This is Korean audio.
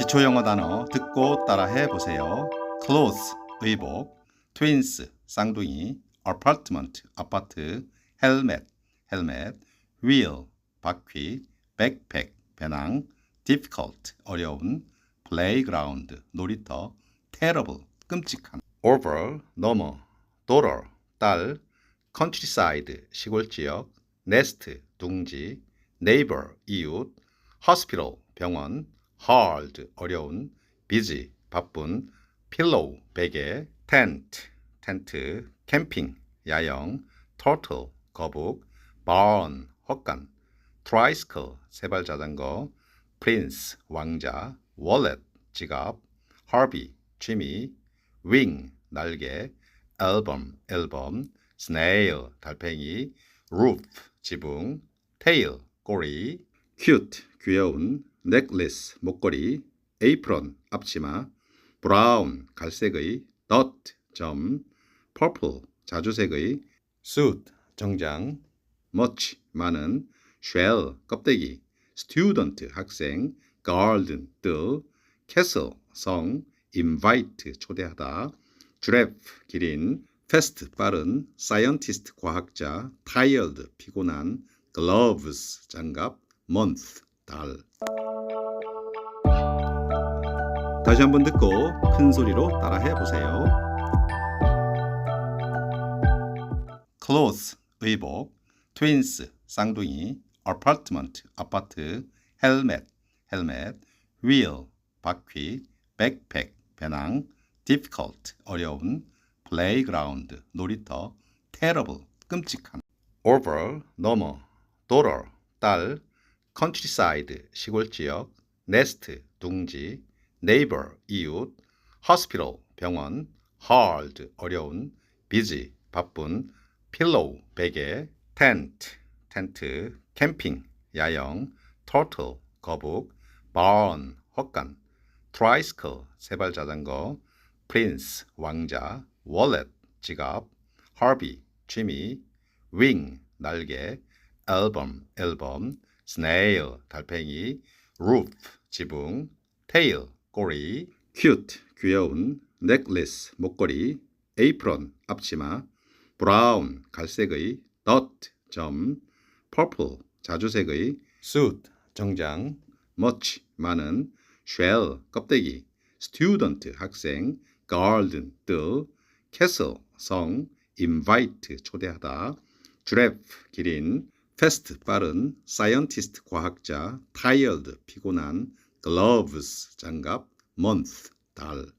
기초 영어 단어 듣고 따라해 보세요. clothes 의복, twins 쌍둥이, apartment 아파트, helmet 헬멧, wheel 바퀴, backpack 배낭, difficult 어려운, playground 놀이터, terrible 끔찍한, over 넘어, daughter 딸, countryside 시골 지역, nest 둥지, neighbor 이웃, hospital 병원, hard 어려운, busy 바쁜, pillow 베개, tent 텐트, 캠핑 야영, turtle 거북, barn 헛간, tricycle 세발 자전거, prince 왕자, wallet 지갑, Harvey 취미, wing 날개, album 앨범, snail 달팽이, roof 지붕, tail 꼬리, cute 귀여운, necklace 목걸이, apron 앞치마, brown 갈색의, dot 점, purple 자주색의, suit 정장, much 많은, shell 껍데기, student 학생, garden 뜰, castle 성, invite 초대하다, giraffe 기린, fast 빠른, scientist 과학자, tired 피곤한, gloves 장갑, month 달. 다시 한번 듣고 큰 소리로 따라해 보세요. clothes 의복, twins 쌍둥이, apartment 아파트, helmet 헬멧, wheel 바퀴, backpack 배낭, difficult 어려운, playground 놀이터, terrible 끔찍한, over 넘어, daughter 딸, countryside 시골 지역, nest 둥지, neighbor 이웃, hospital 병원, hard 어려운, busy 바쁜, pillow 베개, tent 텐트, 캠핑 야영, turtle 거북, barn 헛간, tricycle 세발 자전거, prince 왕자, wallet 지갑, Harvey 취미, wing 날개, album 앨범, snail 달팽이, roof 지붕, tail 꼬리, cute 귀여운, necklace 목걸이, apron 앞치마, brown 갈색의, dot 점, purple 자주색의, suit 정장, much 많은, shell 껍데기, student 학생, garden 뜰, castle 성, invite 초대하다, giraffe 기린, fast 빠른, scientist 과학자, tired 피곤한, gloves 장갑, month 달.